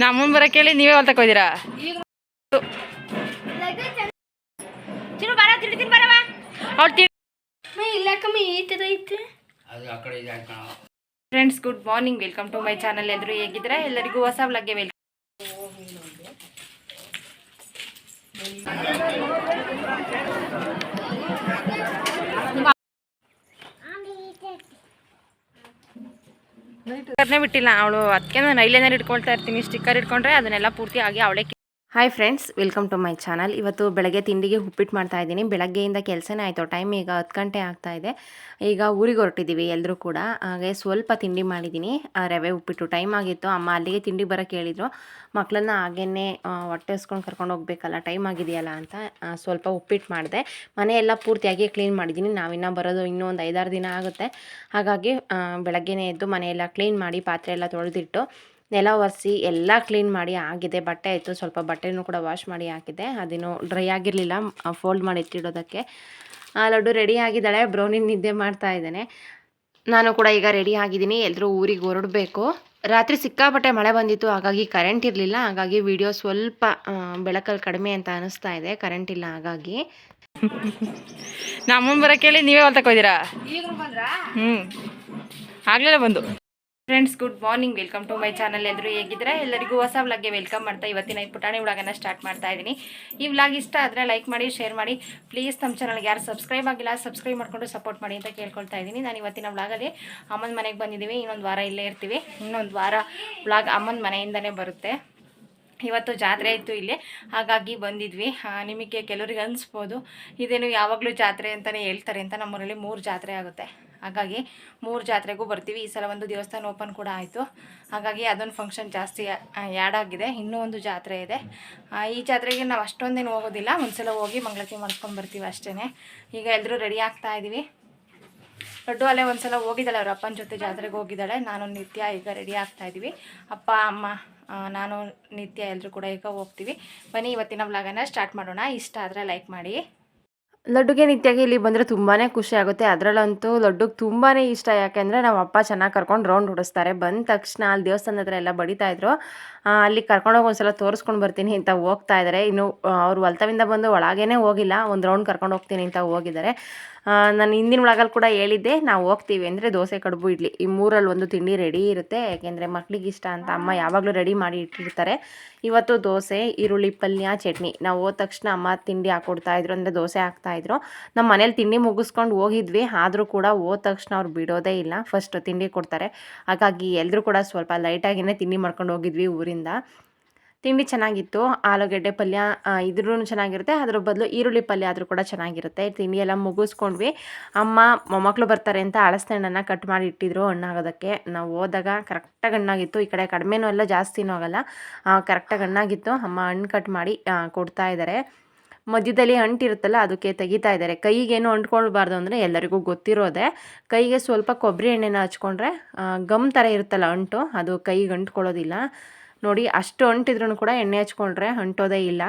ನಮ್ಮನ್ ಬರ ಕೇಳಿ ನೀವೇ ಹೊಲ್ ಕಣ. Friends good morning welcome to my channel ಎಲ್ಲರೂ ಹೇಗಿದ್ರೆ ಎಲ್ಲರಿಗೂ ಹೊಸ ವ್ಲಾಗ್ಗೆ ವೆಲ್ಕಮ್ ಸ್ಟಿಕ್ಕರ್ನೇ ಬಿಟ್ಟಿಲ್ಲ. ಅವಳು ಅದಕ್ಕೆ ನಾನು ಐಲೈನರ್ ಇಟ್ಕೊಳ್ತಾ ಇರ್ತೀನಿ. ಸ್ಟಿಕ್ಕರ್ ಇಟ್ಕೊಂಡ್ರೆ ಅದನ್ನೆಲ್ಲ ಪೂರ್ತಿ ಆಗಿ ಅವಳೇ hi friends welcome to my channel ಇವತ್ತು ಬೆಳಗ್ಗೆ ತಿಂಡಿಗೆ ಉಪ್ಪಿಟ್ಟು ಮಾಡ್ತಾ ಇದ್ದೀನಿ. ಬೆಳಗ್ಗೆಯಿಂದ ಕೆಲಸನೇ ಆಯಿತು. ಟೈಮ್ ಈಗ ಹತ್ತು ಗಂಟೆ ಆಗ್ತಾ ಇದೆ. ಈಗ ಊರಿಗೆ ಹೊರಟಿದ್ದೀವಿ ಎಲ್ಲರೂ ಕೂಡ. ಹಾಗೆ ಸ್ವಲ್ಪ ತಿಂಡಿ ಮಾಡಿದ್ದೀನಿ. ರವೆ, ಉಪ್ಪಿಟ್ಟು. ಟೈಮ್ ಆಗಿತ್ತು. ಅಮ್ಮ ಅಲ್ಲಿಗೆ ತಿಂಡಿ ಬರೋಕ್ಕೆ ಹೇಳಿದ್ರು. ಮಕ್ಕಳನ್ನ ಹಾಗೇನೇ ಹೊಟ್ಟೆ ಹಸ್ಕೊಂಡು ಕರ್ಕೊಂಡು ಹೋಗ್ಬೇಕಲ್ಲ ಟೈಮ್ ಆಗಿದೆಯಲ್ಲ ಅಂತ ಸ್ವಲ್ಪ ಉಪ್ಪಿಟ್ಟು ಮಾಡಿದೆ. ಮನೆಯೆಲ್ಲ ಪೂರ್ತಿಯಾಗಿ ಕ್ಲೀನ್ ಮಾಡಿದ್ದೀನಿ. ನಾವಿನ್ನ ಬರೋದು ಇನ್ನೂ ಒಂದು ಐದಾರು ದಿನ ಆಗುತ್ತೆ. ಹಾಗಾಗಿ ಬೆಳಗ್ಗೆನೇ ಎದ್ದು ಮನೆಯೆಲ್ಲ ಕ್ಲೀನ್ ಮಾಡಿ ಪಾತ್ರೆ ಎಲ್ಲ ತೊಳೆದಿಟ್ಟು ನೆಲ ಒರೆಸಿ ಎಲ್ಲ ಕ್ಲೀನ್ ಮಾಡಿ ಆಗಿದೆ. ಬಟ್ಟೆ ಆಯಿತು. ಸ್ವಲ್ಪ ಬಟ್ಟೆನೂ ಕೂಡ ವಾಶ್ ಮಾಡಿ ಹಾಕಿದೆ ಅದೇನು ಡ್ರೈ ಆಗಿರಲಿಲ್ಲ. ಫೋಲ್ಡ್ ಮಾಡಿ ಇಟ್ಟಿಡೋದಕ್ಕೆ. ಆ, ಲಡ್ಡು ರೆಡಿ ಆಗಿದ್ದಾಳೆ. ಬ್ರೌನಿ ನಿದ್ದೆ ಮಾಡ್ತಾ ಇದ್ದೇನೆ. ನಾನು ಕೂಡ ಈಗ ರೆಡಿ ಆಗಿದ್ದೀನಿ. ಎಲ್ಲರೂ ಊರಿಗೆ ಹೊರಡಬೇಕು. ರಾತ್ರಿ ಸಿಕ್ಕಾಪಟ್ಟೆ ಮಳೆ ಬಂದಿತ್ತು. ಹಾಗಾಗಿ ಕರೆಂಟ್ ಇರಲಿಲ್ಲ. ಹಾಗಾಗಿ ವಿಡಿಯೋ ಸ್ವಲ್ಪ ಬೆಳಕಲ್ಲಿ ಕಡಿಮೆ ಅಂತ ಅನಿಸ್ತಾ ಇದೆ. ಕರೆಂಟ್ ಇಲ್ಲ. ಹಾಗಾಗಿ. ನಮ್ಮನ್ ಬರೋಕ್ಕೆ ಹೇಳಿ ನೀವೇ ಹೊಲ್ತಕ್ಕೋದಿರಾ ಹ್ಞೂ ಆಗಲೇ ಬಂದು. Friends good morning welcome to my channel ಎಲ್ಲರೂ ಹೇಗಿದ್ರೆ ಎಲ್ಲರಿಗೂ ಹೊಸ ವ್ಲಾಗ್ಗೆ ವೆಲ್ಕಮ್ ಮಾಡ್ತಾ ಇವತ್ತಿನ ಈ ಪುಟಾಣಿ ವ್ಲಾಗನ್ನು ಸ್ಟಾರ್ಟ್ ಮಾಡ್ತಾ ಇದ್ದೀನಿ. ಈ ವ್ಲಾಗ್ ಇಷ್ಟ ಆದರೆ ಲೈಕ್ ಮಾಡಿ ಶೇರ್ ಮಾಡಿ. ಪ್ಲೀಸ್ ನಮ್ಮ ಚಾನಲ್ಗೆ ಯಾರು ಸಬ್ಸ್ಕ್ರೈಬ್ ಆಗಿಲ್ಲ ಸಬ್ಸ್ಕ್ರೈಬ್ ಮಾಡಿಕೊಂಡು ಸಪೋರ್ಟ್ ಮಾಡಿ ಅಂತ ಕೇಳ್ಕೊಳ್ತಾ ಇದ್ದೀನಿ. ನಾನು ಇವತ್ತಿನ ವ್ಲಾಗಲ್ಲಿ ಅಮ್ಮನ ಮನೆಗೆ ಬಂದಿದ್ದೀವಿ. ಇನ್ನೊಂದು ವಾರ ಇಲ್ಲೇ ಇರ್ತೀವಿ. ಇನ್ನೊಂದು ವಾರ ವ್ಲಾಗ್ ಅಮ್ಮನ ಮನೆಯಿಂದನೇ ಬರುತ್ತೆ. ಇವತ್ತು ಜಾತ್ರೆ ಇತ್ತು ಇಲ್ಲಿ. ಹಾಗಾಗಿ ಬಂದಿದ್ವಿ. ನಿಮಗೆ ಕೆಲವರಿಗೆ ಅನಿಸ್ಬೋದು. ಇದೇನು ಯಾವಾಗಲೂ ಜಾತ್ರೆ ಅಂತಲೇ ಹೇಳ್ತಾರೆ ಅಂತ ನಮ್ಮೂರಲ್ಲಿ ಮೂರು ಜಾತ್ರೆ ಆಗುತ್ತೆ. ಹಾಗಾಗಿ ಮೂರು ಜಾತ್ರೆಗೂ ಬರ್ತೀವಿ. ಈ ಸಲ ಒಂದು ದೇವಸ್ಥಾನ ಓಪನ್ ಕೂಡ ಆಯಿತು. ಹಾಗಾಗಿ ಅದೊಂದು ಫಂಕ್ಷನ್ ಜಾಸ್ತಿ ಆ್ಯಡ್ ಆಗಿದೆ. ಇನ್ನೂ ಒಂದು ಜಾತ್ರೆ ಇದೆ. ಈ ಜಾತ್ರೆಗೆ ನಾವು ಅಷ್ಟೊಂದೇನು ಹೋಗೋದಿಲ್ಲ. ಒಂದ್ಸಲ ಹೋಗಿ ಮಂಗಳಕ್ಕೆ ಮಾಡ್ಕೊಂಡು ಬರ್ತೀವಿ ಅಷ್ಟೇ ಈಗ ಎಲ್ಲರೂ ರೆಡಿ ಆಗ್ತಾ ಇದ್ದೀವಿ ದೊಡ್ಡು ಅಲ್ಲೇ ಒಂದ್ಸಲ ಹೋಗಿದ್ದಾಳೆ. ಅವ್ರ ಅಪ್ಪನ ಜೊತೆ ಜಾತ್ರೆಗೆ ಹೋಗಿದ್ದಾಳೆ. ನಾನು, ನಿತ್ಯ ಈಗ ರೆಡಿ ಆಗ್ತಾ ಇದ್ದೀವಿ ಅಪ್ಪ, ಅಮ್ಮ ನಾನು, ನಿತ್ಯ ಎಲ್ಲರೂ ಕೂಡ ಈಗ ಹೋಗ್ತೀವಿ. ಬನ್ನಿ ಇವತ್ತಿನ ವ್ಲಾಗನ್ನು ಸ್ಟಾರ್ಟ್ ಮಾಡೋಣ. ಇಷ್ಟ ಆದರೆ ಲೈಕ್ ಮಾಡಿ. ಲಡ್ಡುಗೆ ನಿತ್ಯಾಗಿ ಇಲ್ಲಿ ಬಂದರೆ ತುಂಬಾ ಖುಷಿ ಆಗುತ್ತೆ. ಅದರಲ್ಲಂತೂ ಲಡ್ಡುಗೆ ತುಂಬಾ ಇಷ್ಟ. ಯಾಕೆಂದರೆ ನಮ್ಮ ಅಪ್ಪ ಚೆನ್ನಾಗಿ ಕರ್ಕೊಂಡು ರೌಂಡ್ ಹೊಡಿಸ್ತಾರೆ. ಬಂದ ತಕ್ಷಣ ಅಲ್ಲಿ ದೇವಸ್ಥಾನದ ಹತ್ರ ಎಲ್ಲ ಬಡಿತಾ ಇದ್ರು. ಆ, ಅಲ್ಲಿ ಕರ್ಕೊಂಡೋಗಿ ಒಂದ್ಸಲ ತೋರಿಸ್ಕೊಂಡು ಬರ್ತೀನಿ ಅಂತ ಹೋಗ್ತಾ ಇದ್ದಾರೆ ಇನ್ನು ಅವ್ರು ಹೊಲ್ತವಿಂದ ಬಂದು ಒಳಗೇನೆ ಹೋಗಿಲ್ಲ. ಒಂದು ರೌಂಡ್ ಕರ್ಕೊಂಡು ಹೋಗ್ತೀನಿ ಅಂತ ಹೋಗಿದ್ದಾರೆ. ನಾನು ಹಿಂದಿನ ಒಳಗಲ್ಲಿ ಕೂಡ ಹೇಳಿದ್ದೆ, ನಾವು ಹೋಗ್ತೀವಿ ಅಂದರೆ ದೋಸೆ, ಕಡುಬು, ಇಡ್ಲಿ. ಈ ಮೂರಲ್ಲಿ ಒಂದು ತಿಂಡಿ ರೆಡಿ ಇರುತ್ತೆ. ಯಾಕೆಂದರೆ ಮಕ್ಳಿಗೆ ಇಷ್ಟ ಅಂತ ಅಮ್ಮ ಯಾವಾಗಲೂ ರೆಡಿ ಮಾಡಿ ಇಟ್ಟಿರ್ತಾರೆ. ಇವತ್ತು ದೋಸೆ, ಈರುಳ್ಳಿ, ಪಲ್ಯ, ಚಟ್ನಿ. ನಾವು ಹೋದ ತಕ್ಷಣ ಅಮ್ಮ ತಿಂಡಿ ಹಾಕ್ಕೊಡ್ತಾ ಇದ್ರು, ಅಂದರೆ ದೋಸೆ ಹಾಕ್ತಾಯಿದ್ರು ನಮ್ಮ ಮನೇಲಿ ತಿಂಡಿ ಮುಗಿಸ್ಕೊಂಡು ಹೋಗಿದ್ವಿ. ಆದರೂ ಕೂಡ ಹೋದ ತಕ್ಷಣ ಅವ್ರು ಬಿಡೋದೇ ಇಲ್ಲ. ಫಸ್ಟ್ ತಿಂಡಿ ಕೊಡ್ತಾರೆ. ಹಾಗಾಗಿ ಎಲ್ಲರೂ ಕೂಡ ಸ್ವಲ್ಪ ಲೈಟಾಗಿಯೇ ತಿಂಡಿ ಮಾಡ್ಕೊಂಡು ಹೋಗಿದ್ವಿ ಊರಿಂದ ತಿಂಡಿ ಚೆನ್ನಾಗಿತ್ತು, ಆಲೂಗಡ್ಡೆ ಪಲ್ಯ ಇದ್ರೂ ಚೆನ್ನಾಗಿರುತ್ತೆ. ಅದ್ರ ಬದಲು ಈರುಳ್ಳಿ ಪಲ್ಯ ಆದರೂ ಕೂಡ ಚೆನ್ನಾಗಿರುತ್ತೆ. ತಿಂಡಿ ಎಲ್ಲ ಮುಗಿಸ್ಕೊಂಡ್ವಿ. ಅಮ್ಮ ಮೊಮ್ಮಕ್ಕಳು ಬರ್ತಾರೆ ಅಂತ ಹಳಸೆ ಕಟ್ ಮಾಡಿ ಇಟ್ಟಿದ್ರು ಹಣ್ಣಾಗೋದಕ್ಕೆ. ನಾವು ಹೋದಾಗ ಕರೆಕ್ಟಾಗಿ ಹಣ್ಣಾಗಿತ್ತು. ಈ ಕಡೆ ಕಡಿಮೆನೂ ಎಲ್ಲ ಜಾಸ್ತಿನೂ ಆಗಲ್ಲ. ಕರೆಕ್ಟಾಗಿ ಹಣ್ಣಾಗಿತ್ತು. ಅಮ್ಮ ಹಣ್ಣು ಕಟ್ ಮಾಡಿ ಕೊಡ್ತಾ ಇದ್ದಾರೆ ಮಧ್ಯದಲ್ಲಿ ಅಂಟಿರುತ್ತಲ್ಲ ಅದಕ್ಕೆ ತೆಗಿತಾ ಇದ್ದಾರೆ ಕೈಗೇನು ಅಂಟ್ಕೊಳ್ಬಾರ್ದು ಅಂದರೆ ಎಲ್ಲರಿಗೂ ಗೊತ್ತಿರೋದೆ. ಕೈಗೆ ಸ್ವಲ್ಪ ಕೊಬ್ಬರಿ ಎಣ್ಣೆನ ಹಚ್ಕೊಂಡ್ರೆ ಗಮ್ ಥರ ಇರುತ್ತಲ್ಲ ಅಂಟು, ಅದು ಕೈಗೆ ಅಂಟ್ಕೊಳ್ಳೋದಿಲ್ಲ. ನೋಡಿ, ಅಷ್ಟು ಅಂಟಿದ್ರೂ ಕೂಡ ಎಣ್ಣೆ ಹಚ್ಕೊಂಡ್ರೆ ಅಂಟೋದೇ ಇಲ್ಲ.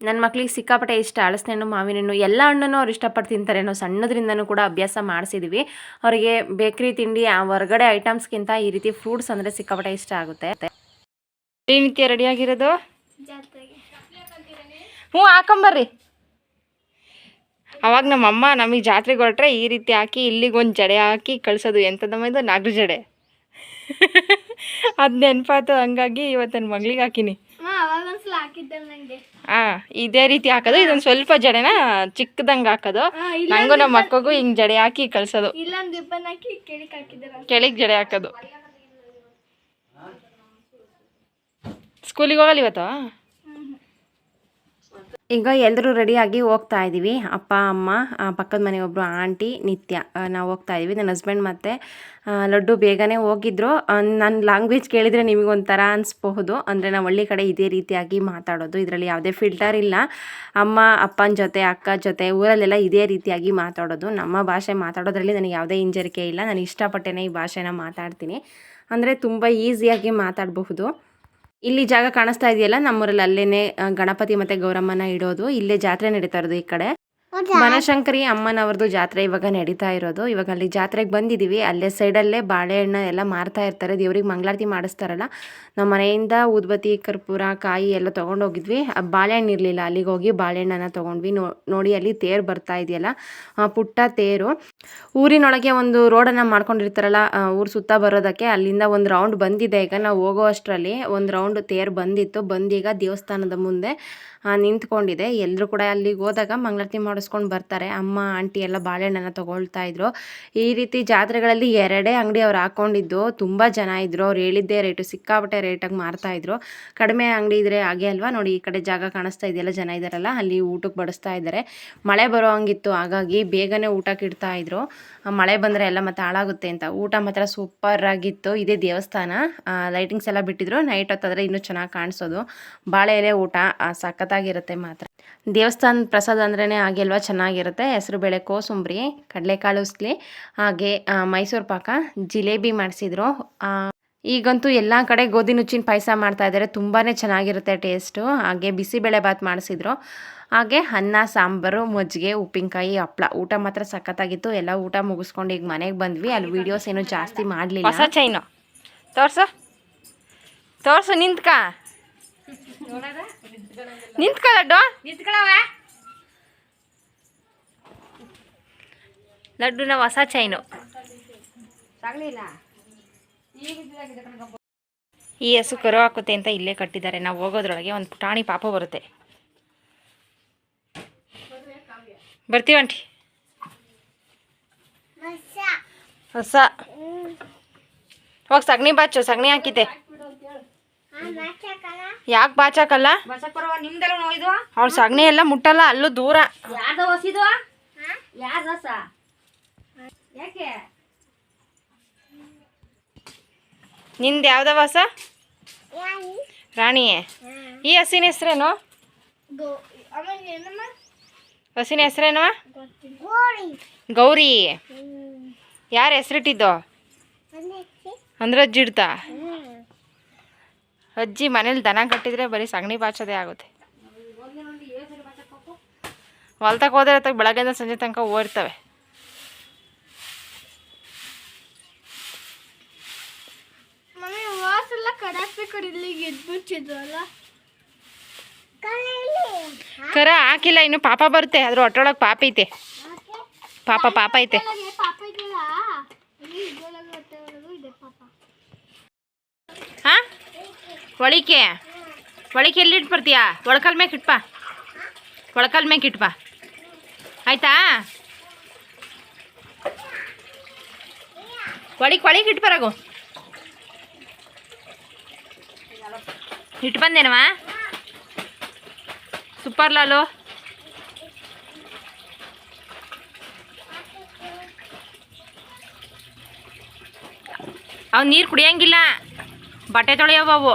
ನನ್ನ ಮಕ್ಳಿಗೆ ಸಿಕ್ಕಾಪಟ್ಟೆ ಇಷ್ಟ. ಅಳಸಿನ ಹಣ್ಣು ಮಾವಿನ ಹಣ್ಣು ಎಲ್ಲ ಹಣ್ಣನ್ನು ಅವ್ರು ಇಷ್ಟಪಟ್ಟು ತಿಂತಾರೆ ನಾವು ಸಣ್ಣದ್ರಿಂದನೂ ಕೂಡ ಅಭ್ಯಾಸ ಮಾಡಿಸಿದ್ವಿ. ಅವರಿಗೆ ಬೇಕ್ರಿ, ತಿಂಡಿ ಹೊರಗಡೆ ಐಟಮ್ಸ್ಗಿಂತ ಈ ರೀತಿ ಫ್ರೂಟ್ಸ್ ಅಂದರೆ ಸಿಕ್ಕಾಪಟ್ಟೆ ಇಷ್ಟ ಆಗುತ್ತೆ. ಏನಿತ್ಯ ರೆಡಿಯಾಗಿರೋದು ಹ್ಞೂ, ಹಾಕೊಂಬರ್ರಿ. ಅವಾಗ ನಮ್ಮಮ್ಮ ನಮಗೆ ಜಾತ್ರೆಗೆ ಹೊರಟ್ರೆ ಈ ರೀತಿ ಹಾಕಿ ಇಲ್ಲಿಗೆ ಒಂದು ಜಡೆ ಹಾಕಿ ಕಳಿಸೋದು. ಎಂಥದ್ದಮ್ಮ ಇದು? ನಾಗರ ಜಡೆ. ಅದು ನೆನಪಾತು ಹಂಗಾಗಿ ಇವತ್ತು ನನ್ನ ಮಗಳಿಗೆ ಹಾಕಿನಿ. ಹಾ ಇದೇ ರೀತಿ ಹಾಕೋದು ಇದೊಂದು ಸ್ವಲ್ಪ ಜಡೆನ ಚಿಕ್ಕದಂಗೆ ಹಾಕೋದು. ನಂಗು ನಮ್ಮ ಮಕ್ಕಗೂ ಹಿಂಗೆ ಜಡೆ ಹಾಕಿ ಕಳ್ಸೋದು. ಕೆಳಗೆ ಜಡೆ ಹಾಕೋದು. ಸ್ಕೂಲಿಗೆ ಹೋಗಲ್ಲ ಇವತ್ತು? ಈಗ ಎಲ್ಲರೂ ರೆಡಿಯಾಗಿ ಹೋಗ್ತಾ ಇದ್ದೀವಿ ಅಪ್ಪ, ಅಮ್ಮ ಪಕ್ಕದ ಮನೆಯೊಬ್ಬರು ಆಂಟಿ, ನಿತ್ಯ ನಾವು ಹೋಗ್ತಾ ಇದ್ದೀವಿ ನನ್ನ ಹಸ್ಬೆಂಡ್ ಮತ್ತು ಲಡ್ಡು ಬೇಗನೆ ಹೋಗಿದ್ರು. ನನ್ನ ಲ್ಯಾಂಗ್ವೇಜ್ ಕೇಳಿದರೆ ನಿಮಗೊಂಥರ ಅನಿಸ್ಬಹುದು. ಅಂದರೆ ನಾವು ಹಳ್ಳಿ ಕಡೆ ಇದೇ ರೀತಿಯಾಗಿ ಮಾತಾಡೋದು. ಇದರಲ್ಲಿ ಯಾವುದೇ ಫಿಲ್ಟರ್ ಇಲ್ಲ. ಅಮ್ಮ, ಅಪ್ಪನ ಜೊತೆ, ಅಕ್ಕ ಜೊತೆ ಊರಲ್ಲೆಲ್ಲ ಇದೇ ರೀತಿಯಾಗಿ ಮಾತಾಡೋದು. ನಮ್ಮ ಭಾಷೆ ಮಾತಾಡೋದ್ರಲ್ಲಿ ನನಗೆ ಯಾವುದೇ ಹಿಂಜರಿಕೆ ಇಲ್ಲ. ನಾನು ಇಷ್ಟಪಟ್ಟೇನೆ ಈ ಭಾಷೆನ ಮಾತಾಡ್ತೀನಿ. ಅಂದರೆ ತುಂಬ ಈಸಿಯಾಗಿ ಮಾತಾಡಬಹುದು. ಇಲ್ಲಿ ಜಾಗ ಕಾಣಿಸ್ತಾ ಇದೆಯಲ್ಲ, ನಮ್ಮೂರಲ್ಲಿ ಅಲ್ಲೇನೆ ಗಣಪತಿ ಮತ್ತೆ ಗೌರಮ್ಮನ ಇಡೋದು. ಇಲ್ಲೇ ಜಾತ್ರೆ ನಡೀತಾ ಇರೋದು ಈ ಕಡೆ. ಬನಶಂಕರಿ ಅಮ್ಮನವ್ರದ್ದು ಜಾತ್ರೆ ಇವಾಗ ನಡೀತಾ ಇರೋದು. ಇವಾಗ ಅಲ್ಲಿ ಜಾತ್ರೆಗೆ ಬಂದಿದ್ದೀವಿ ಅಲ್ಲೇ ಸೈಡಲ್ಲೇ ಬಾಳೆಹಣ್ಣ ಎಲ್ಲ ಮಾರ್ತಾ ಇರ್ತಾರೆ. ದೇವ್ರಿಗೆ ಮಂಗಳಾರತಿ ಮಾಡಿಸ್ತಾರಲ್ಲ. ನಮ್ಮ ಮನೆಯಿಂದ ಊದ್ಬತ್ತಿ, ಕರ್ಪೂರ, ಕಾಯಿ ಎಲ್ಲ ತೊಗೊಂಡೋಗಿದ್ವಿ. ಬಾಳೆಹಣ್ಣು ಇರಲಿಲ್ಲ. ಅಲ್ಲಿಗೆ ಹೋಗಿ ಬಾಳೆಹಣ್ಣನ್ನ ತೊಗೊಂಡ್ವಿ. ನೋಡಿ ಅಲ್ಲಿ ತೇರು ಬರ್ತಾ ಇದೆಯಲ್ಲ. ಪುಟ್ಟ ತೇರು. ಊರಿನೊಳಗೆ ಒಂದು ರೋಡನ್ನು ಮಾಡ್ಕೊಂಡಿರ್ತಾರಲ್ಲ ಊರು ಸುತ್ತ ಬರೋದಕ್ಕೆ. ಅಲ್ಲಿಂದ ಒಂದು ರೌಂಡ್ ಬಂದಿದೆ. ಈಗ ನಾವು ಹೋಗೋ ಅಷ್ಟರಲ್ಲಿ ಒಂದು ರೌಂಡ್ ತೇರು ಬಂದಿತ್ತು. ಬಂದೀಗ ದೇವಸ್ಥಾನದ ಮುಂದೆ ನಿಂತ್ಕೊಂಡಿದೆ. ಎಲ್ಲರೂ ಕೂಡ ಅಲ್ಲಿಗೆ ಹೋದಾಗ ಮಂಗಳಾರತಿ ಮಾಡಿಸ್ಕೊಂಡು ಬರ್ತಾರೆ. ಅಮ್ಮ, ಆಂಟಿ ಎಲ್ಲ ಬಾಳೆಹಣ್ಣನ್ನು ತೊಗೊಳ್ತಾ ಇದ್ರು. ಈ ರೀತಿ ಜಾತ್ರೆಗಳಲ್ಲಿ ಎರಡೇ ಅಂಗಡಿ ಅವ್ರು ಹಾಕೊಂಡಿದ್ದು. ತುಂಬ ಜನ ಇದ್ರು. ಅವ್ರು ಹೇಳಿದ್ದೇ ರೇಟು, ಸಿಕ್ಕಾಪಟ್ಟೆ ರೇಟಾಗಿ ಮಾರ್ತಾ ಇದ್ರು. ಕಡಿಮೆ ಅಂಗಡಿ ಇದ್ರೆ ಹಾಗೆ ಅಲ್ವಾ? ನೋಡಿ, ಈ ಕಡೆ ಜಾಗ ಕಾಣಿಸ್ತಾ ಇದೆಯಲ್ಲ ಜನ ಇದ್ದಾರಲ್ಲ ಅಲ್ಲಿ ಊಟಕ್ಕೆ ಬಡಿಸ್ತಾ ಇದ್ದಾರೆ ಮಳೆ ಬರೋ ಹಂಗಿತ್ತು, ಹಾಗಾಗಿ ಬೇಗನೆ ಊಟಕ್ಕೆ ಇಡ್ತಾ ಇದ್ರು. ಮಳೆ ಬಂದರೆ ಎಲ್ಲ ಮತ್ತೆ ಹಾಳಾಗುತ್ತೆ ಅಂತ. ಊಟ ಮಾತ್ರ ಸೂಪರ್ ಆಗಿತ್ತು. ಇದೇ ದೇವಸ್ಥಾನ. ಲೈಟಿಂಗ್ಸ್ ಎಲ್ಲ ಬಿಟ್ಟಿದ್ರು. ನೈಟ್ ಹೊತ್ತಾದ್ರೆ ಇನ್ನೂ ಚೆನ್ನಾಗಿ ಕಾಣಿಸೋದು. ಬಾಳೆ ಎಲೆ ಊಟ ಸಖತ್ತಾಗಿರುತ್ತೆ ಮಾತ್ರ. ದೇವಸ್ಥಾನ ಪ್ರಸಾದ ಅಂದ್ರೇ ಹಾಗೆ ಚೆನ್ನಾಗಿರುತ್ತೆ. ಹೆಸರು ಬೇಳೆ, ಕೋಸುಂಬ್ರಿ, ಕಡಲೆಕಾಳು, ಉಸ್ಲಿ, ಹಾಗೆ ಮೈಸೂರು ಪಾಕ ಜಿಲೇಬಿ ಮಾಡಿಸಿದ್ರು. ಈಗಂತೂ ಎಲ್ಲ ಕಡೆ ಗೋಧಿ ನುಚ್ಚಿನ ಪಾಯಸ ಮಾಡ್ತಾ ಇದ್ದಾರೆ ತುಂಬಾ ಚೆನ್ನಾಗಿರುತ್ತೆ ಟೇಸ್ಟು. ಹಾಗೆ ಬಿಸಿಬೇಳೆ ಬಾತ್ ಮಾಡಿಸಿದ್ರು. ಹಾಗೆ ಅನ್ನ, ಸಾಂಬಾರು, ಮಜ್ಜಿಗೆ, ಉಪ್ಪಿನಕಾಯಿ, ಹಪ್ಳ. ಊಟ ಮಾತ್ರ ಸಖತ್ತಾಗಿತ್ತು. ಎಲ್ಲ ಊಟ ಮುಗಿಸ್ಕೊಂಡು ಈಗ ಮನೆಗೆ ಬಂದ್ವಿ. ಅಲ್ಲಿ ವೀಡಿಯೋಸ್ ಏನು ಜಾಸ್ತಿ ಮಾಡಲಿಲ್ಲ. ಹೊಸ ಚೈನು ತೋರ್ಸು. ತೋರ್ಸು, ನಿಂತ್ಕ. ನಿಂತ್ಕ ಲಡ್ಡು ನಾವು ಹೊಸ ಚೈನು ಈ ಹಸು ಕರು ಹಾಕುತ್ತೆ ಅಂತ ಇಲ್ಲೇ ಕಟ್ಟಿದ್ದಾರೆ. ನಾವು ಹೋಗೋದ್ರೊಳಗೆ ಒಂದು ಪುಟಾಣಿ ಪಾಪ ಬರುತ್ತೆ. ಬರ್ತೀವಂಟಿ ಆಂಟಿ. ಹೊಸ. ಹೋಗಿ ಸಗಣಿ ಬಾಚು ಸಗಣಿ ಹಾಕಿದ್ದೆ. ಯಾಕೆ ಬಾಚಾಕಲ್ಲ? ನಿಮ್ದೆಲ್ಲ ನೋಯ್ದು ಅವ್ಳು ಸಗಣಿ ಎಲ್ಲ ಮುಟ್ಟಲ್ಲ ಅಲ್ಲೂ ದೂರ. ಯಾರ್ದ ಹೊಸಿದು ಯಾರ್ದ ಹೊಸ? ಯಾಕೆ? ನಿಂದು ಯಾವ್ದವ ಹೊಸ? ರಾಣಿ ಈ ಹಸಿನ ಹೆಸ್ರೇನು? ಹಸಿನ ಹೆಸ್ರೇನು? ಗೌರಿ. ಯಾರು ಹೆಸರಿಟ್ಟಿದ್ದು? ಅಂದ್ರೆ ಜಿಡ್ತಾ ಅಜ್ಜಿ ಮನೇಲಿ ದನ ಕಟ್ಟಿದ್ರೆ ಬರೀ ಸಗಣಿ ಬಾಚೋದೇ ಆಗುತ್ತೆ. ಹೊಲ್ತಕ್ಕೆ ಹೋದ್ರೆ ಅಥವಾ ಬೆಳಗ್ಗೆಯಿಂದ ಸಂಜೆ ತನಕ ಓಡ್ತವೆ. ಕರ ಹಾಕಿಲ್ಲ ಇನ್ನು ಪಾಪ ಬರುತ್ತೆ ಅದ್ರ ಹೊಟ್ಟೊಳಗೆ ಪಾಪ ಐತೆ. ಪಾಪ ಪಾಪ ಐತೆ ಒಳಗೆ ಪಾಪ ಇದೆಯಲ್ಲ ಇಲ್ಲಿ ಇದ್ರೊಳಗೆ ಹೊಟ್ಟೆ ಒಳಗೂ ಇದೆ ಪಾಪ ಹಾ ಒಳಿಕೆ ಒಳಿಕೆ ಎಲ್ಲಿ ಇಟ್ಟು ಬರ್ತೀಯಾ ಒಳಕಲ್ ಮ್ಯಾಕೆ ಇಟ್ಪ ಒಳಕಲ್ ಮ್ಯಾಕೆ ಇಟ್ಪ ಆಯ್ತಾ? ಒಳಿಕ್ ಒಳಿಗೆ ಇಟ್ಟು ಬರಾಗು ಇಟ್ಟು ಬಂದೇನವಾ? ಸೂಪರ್ ಲಾಲು. ಅವು ನೀರು ಕುಡಿಯಂಗಿಲ್ಲ. ಬಟ್ಟೆ ತೊಳೆಯವು ಅವು.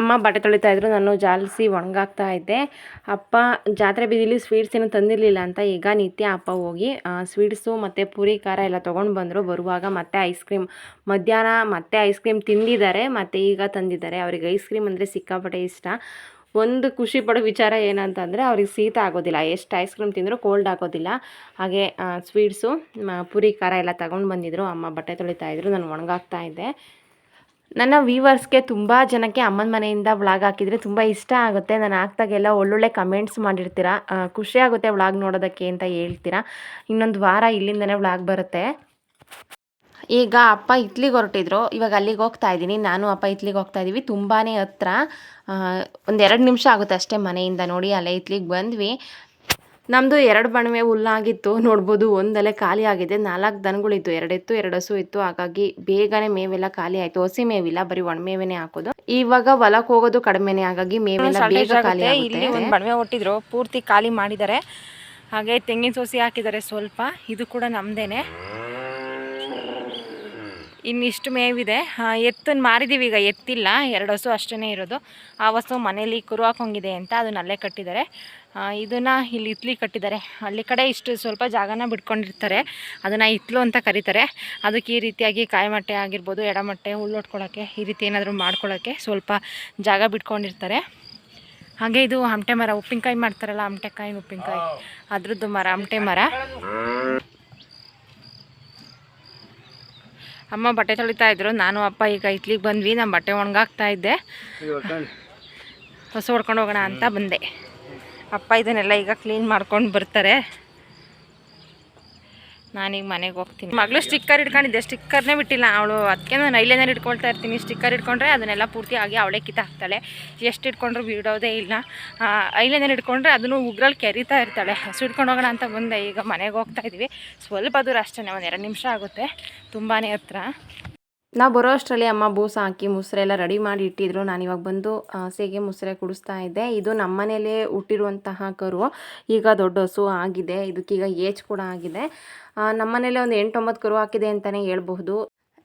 ಅಮ್ಮ ಬಟ್ಟೆ ತೊಳಿತಾ ಇದ್ರು, ನಾನು ಜಾಲಿಸಿ ಒಣಗಾಗ್ತಾ ಇದ್ದೆ. ಅಪ್ಪ ಜಾತ್ರೆ ಬೀದಿಲಿ ಸ್ವೀಟ್ಸ್ ಏನು ತಂದಿರಲಿಲ್ಲ ಅಂತ ಈಗ ನಿತ್ಯ ಅಪ್ಪ ಹೋಗಿ ಸ್ವೀಟ್ಸು ಮತ್ತು ಪೂರಿ, ಖಾರ ಎಲ್ಲ ತೊಗೊಂಡು ಬಂದರು. ಬರುವಾಗ ಮತ್ತೆ ಐಸ್ ಕ್ರೀಮ್ ಮಧ್ಯಾಹ್ನ ಮತ್ತೆ ಐಸ್ ಕ್ರೀಮ್ ತಿಂದಿದ್ದಾರೆ, ಮತ್ತು ಈಗ ತಂದಿದ್ದಾರೆ. ಅವ್ರಿಗೆ ಐಸ್ ಕ್ರೀಮ್ ಅಂದರೆ ಸಿಕ್ಕಾಪಟ್ಟೆ ಇಷ್ಟ. ಒಂದು ಖುಷಿ ಪಡೋ ವಿಚಾರ ಏನಂತಂದರೆ ಅವ್ರಿಗೆ ಶೀತ ಆಗೋದಿಲ್ಲ. ಎಷ್ಟು ಐಸ್ ಕ್ರೀಮ್ ತಿಂದರೂ ಕೋಲ್ಡ್ ಆಗೋದಿಲ್ಲ. ಹಾಗೆ ಸ್ವೀಟ್ಸು ಪೂರಿ, ಖಾರ ಎಲ್ಲ ತಗೊಂಡು ಬಂದಿದ್ರು. ಅಮ್ಮ ಬಟ್ಟೆ ತೊಳಿತಾ ಇದ್ರು, ನಾನು ಒಣಗಾಗ್ತಾ ಇದ್ದೆ. ನನ್ನ ವೀವರ್ಸ್ಗೆ ತುಂಬ ಜನಕ್ಕೆ ಅಮ್ಮನ ಮನೆಯಿಂದ ವ್ಲಾಗ್ ಹಾಕಿದರೆ ತುಂಬ ಇಷ್ಟ ಆಗುತ್ತೆ. ನಾನು ಹಾಕ್ದಾಗೆಲ್ಲ ಒಳ್ಳೊಳ್ಳೆ ಕಮೆಂಟ್ಸ್ ಮಾಡಿರ್ತೀರ? ಖುಷಿಯಾಗುತ್ತೆ ವ್ಲಾಗ್ ನೋಡೋದಕ್ಕೆ ಅಂತ ಹೇಳ್ತೀರಾ? ಇನ್ನೊಂದು ವಾರ ಇಲ್ಲಿಂದನೇ ವ್ಲಾಗ್ ಬರುತ್ತೆ. ಈಗ ಅಪ್ಪ ಇತ್ಲಿಗೆ ಹೊರಟಿದ್ರು. ಇವಾಗ ಅಲ್ಲಿಗೆ ಹೋಗ್ತಾ ಇದ್ದೀನಿ. ನಾನು ಅಪ್ಪ ಇತ್ಲಿಗೆ ಹೋಗ್ತಾ ಇದ್ದೀವಿ ತುಂಬಾ ಹತ್ರ. ಒಂದೆರಡು ನಿಮಿಷ ಆಗುತ್ತೆ ಅಷ್ಟೇ ಮನೆಯಿಂದ ನೋಡಿ. ಅಲ್ಲೇ ಇತ್ಲಿಗೆ ಬಂದ್ವಿ. ನಮ್ಮದು ಎರಡು ಬಣವೆ ಹುಲ್ಲಾಗಿತ್ತು. ನೋಡ್ಬೋದು ಒಂದಲ್ಲೇ ಖಾಲಿ ಆಗಿದೆ. ನಾಲ್ಕು ದನಗಳಿತ್ತು ಎರಡೆತ್ತು ಎರಡು ಹಸು ಇತ್ತು. ಹಾಗಾಗಿ ಬೇಗನೆ ಮೇವೆಲ್ಲ ಖಾಲಿ ಆಯಿತು. ಹಸಿ ಮೇವಿಲ್ಲ ಬರೀ ಒಣಮೇವೆನೇ ಹಾಕೋದು. ಇವಾಗ ಹೊಲಕ್ಕೆ ಹೋಗೋದು ಕಡಿಮೆನೆ. ಹಾಗಾಗಿ ಮೇವೆಲ್ಲ ಬೇಗ ಖಾಲಿ ಇಲ್ಲಿ ಒಂದು ಬಣವೆ ಹೊಟ್ಟಿದ್ರು ಪೂರ್ತಿ ಖಾಲಿ ಮಾಡಿದ್ದಾರೆ. ಹಾಗೆ ತೆಂಗಿನ ಸೋಸಿ ಹಾಕಿದ್ದಾರೆ ಸ್ವಲ್ಪ. ಇದು ಕೂಡ ನಮ್ದೇನೆ. ಇನ್ನಿಷ್ಟು ಮೇವಿದೆ. ಎತ್ತನ್ನು ಮಾರಿದ್ದೀವಿ ಈಗ ಎತ್ತಿಲ್ಲ. ಎರಡು ಹಸು ಅಷ್ಟೇ ಇರೋದು. ಆ ಹಸು ಮನೇಲಿ ಕುರು ಹಾಕೋಂಗಿದೆ ಅಂತ ಅದನ್ನ ಅಲ್ಲೇ ಕಟ್ಟಿದ್ದಾರೆ. ಇದನ್ನು ಇಲ್ಲಿ ಇತ್ಲಿ ಕಟ್ಟಿದ್ದಾರೆ. ಹಳ್ಳಿ ಕಡೆ ಇಷ್ಟು ಸ್ವಲ್ಪ ಜಾಗನ ಬಿಟ್ಕೊಂಡಿರ್ತಾರೆ. ಅದನ್ನು ಇತ್ಲು ಅಂತ ಕರೀತಾರೆ. ಅದಕ್ಕೆ ಈ ರೀತಿಯಾಗಿ ಕಾಯಿಮಟ್ಟೆ ಆಗಿರ್ಬೋದು ಎಡಮಟ್ಟೆ ಹುಲ್ಲೊಟ್ಕೊಳ್ಳೋಕ್ಕೆ ಈ ರೀತಿ ಏನಾದರೂ ಮಾಡ್ಕೊಳ್ಳೋಕ್ಕೆ ಸ್ವಲ್ಪ ಜಾಗ ಬಿಟ್ಕೊಂಡಿರ್ತಾರೆ. ಹಾಗೆ ಇದು ಹಮಟೆ ಮರ ಉಪ್ಪಿನಕಾಯಿ ಮಾಡ್ತಾರಲ್ಲ ಹಮಟೆಕಾಯಿ ಉಪ್ಪಿನಕಾಯಿ. ಅದ್ರದ್ದು ಮರ ಹಮಟೆ ಮರ. ಅಮ್ಮ ಬಟ್ಟೆ ತೊಳಿತಾ ಇದ್ರು. ನಾನು ಅಪ್ಪ ಈಗ ಇತ್ಲಿಗೆ ಬಂದ್ವಿ. ನಾನು ಬಟ್ಟೆ ಒಣಗಾಕ್ತಾ ಇದ್ದೆ. ಹೊಸ ಹೊಡ್ಕೊಂಡು ಹೋಗೋಣ ಅಂತ ಬಂದೆ. ಅಪ್ಪ ಇದನ್ನೆಲ್ಲ ಈಗ ಕ್ಲೀನ್ ಮಾಡ್ಕೊಂಡು ಬರ್ತಾರೆ. ನಾನೀಗ ಮನೆಗೆ ಹೋಗ್ತೀನಿ. ಮಗಳು ಸ್ಟಿಕ್ಕರ್ ಇಟ್ಕೊಂಡಿದ್ದೆ. ಸ್ಟಿಕ್ಕರ್ನೇ ಬಿಟ್ಟಿಲ್ಲ. ಅವಳು ಅದಕ್ಕೆ ನಾನು ಐಲೈನರ್ ಇಟ್ಕೊಳ್ತಾ ಇರ್ತೀನಿ. ಸ್ಟಿಕ್ಕರ್ ಇಟ್ಕೊಂಡ್ರೆ ಅದನ್ನೆಲ್ಲ ಪೂರ್ತಿಯಾಗಿ ಅವಳೇ ಕಿತ್ತ ಹಾಕ್ತಾಳೆ ಎಷ್ಟು ಇಟ್ಕೊಂಡ್ರು ಬಿಡೋದೇ ಇಲ್ಲ. ಐಲೈನರ್ ಇಟ್ಕೊಂಡ್ರೆ ಅದನ್ನು ಉಗ್ರಲ್ಲಿ ಕೆರಿತಾ ಇರ್ತಾಳೆ. ಹಸು ಇಟ್ಕೊಂಡು ಹೋಗೋಣ ಅಂತ ಬಂದೆ. ಈಗ ಮನೆಗೆ ಹೋಗ್ತಾ ಇದ್ದೀವಿ ಸ್ವಲ್ಪ ದೂರ ಅಷ್ಟೇ ಒಂದು ಎರಡು ನಿಮಿಷ ಆಗುತ್ತೆ. ತುಂಬಾ ಹತ್ರ. ನಾವು ಬರೋ ಅಷ್ಟರಲ್ಲಿ ಅಮ್ಮ ಬೂಸ ಹಾಕಿ ಮುಸ್ರೆಲ್ಲ ರೆಡಿ ಮಾಡಿ ಇಟ್ಟಿದ್ರು. ನಾನು ಇವಾಗ ಬಂದು ಸೇಗೆ ಮೊಸರೆ ಮುಸ್ರೆ ಕುಡಿಸ್ತಾ ಇದ್ದೆ. ಇದು ನಮ್ಮ ಮನೇಲೇ ಹುಟ್ಟಿರುವಂತಹ ಕರು. ಈಗ ದೊಡ್ಡ ಹಸು ಆಗಿದೆ. ಇದಕ್ಕೀಗ ಏಜ್ ಕೂಡ ಆಗಿದೆ. ನಮ್ಮ ಮನೇಲೆ ಒಂದು ಎಂಟೊಂಬತ್ತು ಕರು ಹಾಕಿದೆ ಅಂತಲೇ ಹೇಳ್ಬಹುದು.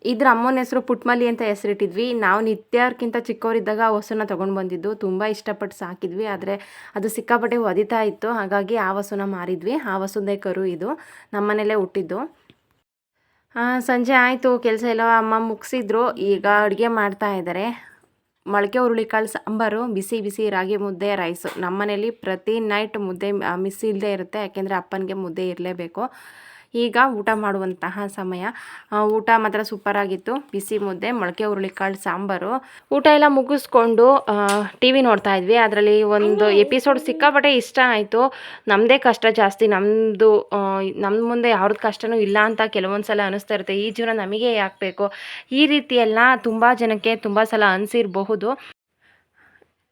ಇದ್ರ ಅಮ್ಮನ ಹೆಸರು ಪುಟ್ಮಲ್ಲಿ ಅಂತ ಹೆಸರಿಟ್ಟಿದ್ವಿ. ನಾವು ನಿತ್ಯರ್ಕಿಂತ ಚಿಕ್ಕವರಿದ್ದಾಗ ಆ ಹಸುನ ತೊಗೊಂಡು ಬಂದಿದ್ದು. ತುಂಬ ಇಷ್ಟಪಟ್ಟು ಸಾಕಿದ್ವಿ. ಆದರೆ ಅದು ಸಿಕ್ಕಾಪಟ್ಟೆ ಒದಿತಾ ಇತ್ತು. ಹಾಗಾಗಿ ಆ ಹಸುನ ಮಾರಿದ್ವಿ. ಆ ಹಸುದೇ ಕರು ಇದು. ನಮ್ಮ ಮನೇಲೇ ಹುಟ್ಟಿದ್ದು. ಸಂಜೆ ಆಯಿತು, ಕೆಲಸ ಎಲ್ಲ ಅಮ್ಮ ಮುಗಿಸಿದ್ರು. ಈಗ ಅಡುಗೆ ಮಾಡ್ತಾ ಇದ್ದಾರೆ ಮೊಳಕೆ ಹುರುಳಿಕಾಳು ಸಾಂಬಾರು, ಬಿಸಿ ಬಿಸಿ ರಾಗಿ ಮುದ್ದೆ, ರೈಸು. ನಮ್ಮನೇಲಿ ಪ್ರತಿ ನೈಟ್ ಮುದ್ದೆ ಮಿಸ್ ಇಲ್ಲದೆ ಇರುತ್ತೆ. ಯಾಕೆಂದರೆ ಅಪ್ಪನಿಗೆ ಮುದ್ದೆ ಇರಲೇಬೇಕು. ಈಗ ಊಟ ಮಾಡುವಂತಹ ಸಮಯ. ಊಟ ಮಾತ್ರ ಸೂಪರಾಗಿತ್ತು ಬಿಸಿ ಮುದ್ದೆ ಮೊಳಕೆ ಹುರುಳಿಕಾಳು ಸಾಂಬಾರು. ಊಟ ಎಲ್ಲ ಮುಗಿಸ್ಕೊಂಡು ಟಿ ವಿ ನೋಡ್ತಾ ಇದ್ವಿ. ಅದರಲ್ಲಿ ಒಂದು ಎಪಿಸೋಡ್ ಸಿಕ್ಕಾಪಟ್ಟೆ ಇಷ್ಟ ಆಯಿತು. ನಮ್ಮದೇ ಕಷ್ಟ ಜಾಸ್ತಿ. ನಮ್ಮದು ನಮ್ಮ ಮುಂದೆ ಯಾವ್ದು ಕಷ್ಟನೂ ಇಲ್ಲ ಅಂತ ಕೆಲವೊಂದು ಸಲ ಅನಿಸ್ತಾ ಇರುತ್ತೆ. ಈ ಜೀವನ ನಮಗೆ ಯಾಕೆ ಬೇಕು? ಈ ರೀತಿಯೆಲ್ಲ ತುಂಬ ಜನಕ್ಕೆ ತುಂಬ ಸಲ ಅನಿಸಿರಬಹುದು.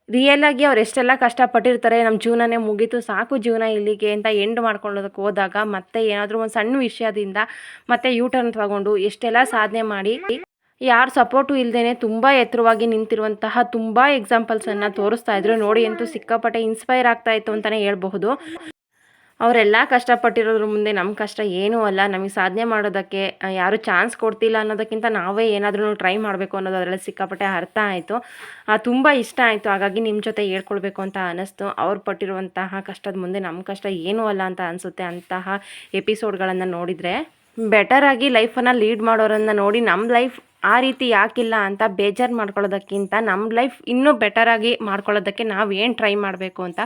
ರಿಯಲಾಗಿ ಅವ್ರು ಎಷ್ಟೆಲ್ಲ ಕಷ್ಟಪಟ್ಟಿರ್ತಾರೆ ನಮ್ಮ ಜೀವನನೇ ಮುಗೀತು, ಸಾಕು ಜೀವನ ಇಲ್ಲಿಗೆ ಅಂತ ಎಂಡ್ ಮಾಡ್ಕೊಳ್ಳೋದಕ್ಕೆ ಹೋದಾಗ ಮತ್ತೆ ಏನಾದರೂ ಒಂದು ಸಣ್ಣ ವಿಷಯದಿಂದ ಮತ್ತೆ ಯೂ ಟರ್ನ್ ತಗೊಂಡು ಎಷ್ಟೆಲ್ಲ ಸಾಧನೆ ಮಾಡಿ, ಯಾರು ಸಪೋರ್ಟು ಇಲ್ಲದೇ ತುಂಬ ಎತ್ತರವಾಗಿ ನಿಂತಿರುವಂತಹ ತುಂಬ ಎಕ್ಸಾಂಪಲ್ಸನ್ನು ತೋರಿಸ್ತಾ ಇದ್ರು. ನೋಡಿ ಅಂತೂ ಸಿಕ್ಕಾಪಟ್ಟೆ ಇನ್ಸ್ಪೈರ್ ಆಗ್ತಾ ಇತ್ತು ಅಂತಲೇ ಹೇಳ್ಬಹುದು. ಅವರೆಲ್ಲ ಕಷ್ಟಪಟ್ಟಿರೋದ್ರ ಮುಂದೆ ನಮ್ಮ ಕಷ್ಟ ಏನೂ ಅಲ್ಲ. ನಮಗೆ ಸಾಧನೆ ಮಾಡೋದಕ್ಕೆ ಯಾರು ಚಾನ್ಸ್ ಕೊಡ್ತಿಲ್ಲ ಅನ್ನೋದಕ್ಕಿಂತ ನಾವೇ ಏನಾದ್ರೂ ಟ್ರೈ ಮಾಡಬೇಕು ಅನ್ನೋದು ಅದರಲ್ಲಿ ಸಿಕ್ಕಾಪಟ್ಟೆ ಅರ್ಥ ಆಯಿತು. ತುಂಬ ಇಷ್ಟ ಆಯಿತು. ಹಾಗಾಗಿ ನಿಮ್ಮ ಜೊತೆ ಹೇಳ್ಕೊಳ್ಬೇಕು ಅಂತ ಅನ್ನಿಸ್ತು ಅವ್ರು ಪಟ್ಟಿರುವಂತಹ ಕಷ್ಟದ ಮುಂದೆ ನಮ್ಮ ಕಷ್ಟ ಏನೂ ಅಲ್ಲ ಅಂತ ಅನಿಸುತ್ತೆ ಅಂತಹ ಎಪಿಸೋಡ್ಗಳನ್ನು ನೋಡಿದರೆ ಬೆಟರಾಗಿ ಲೈಫನ್ನು ಲೀಡ್ ಮಾಡೋರನ್ನ ನೋಡಿ ನಮ್ಮ ಲೈಫ್ ಆ ರೀತಿ ಯಾಕಿಲ್ಲ ಅಂತ ಬೇಜಾರು ಮಾಡ್ಕೊಳ್ಳೋದಕ್ಕಿಂತ ನಮ್ಮ ಲೈಫ್ ಇನ್ನೂ ಬೆಟರಾಗಿ ಮಾಡ್ಕೊಳ್ಳೋದಕ್ಕೆ ನಾವು ಏನು ಟ್ರೈ ಮಾಡಬೇಕು ಅಂತ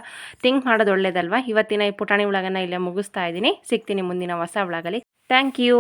ಥಿಂಕ್ ಮಾಡೋದು ಒಳ್ಳೇದಲ್ವಾ? ಇವತ್ತಿನ ಈ ಪುಟಾಣಿ ಒಳಗನ್ನು ಇಲ್ಲೇ ಮುಗಿಸ್ತಾ ಇದ್ದೀನಿ. ಸಿಗ್ತೀನಿ ಮುಂದಿನ ಹೊಸ ಒಳಗಲ್ಲಿ ಥ್ಯಾಂಕ್ ಯು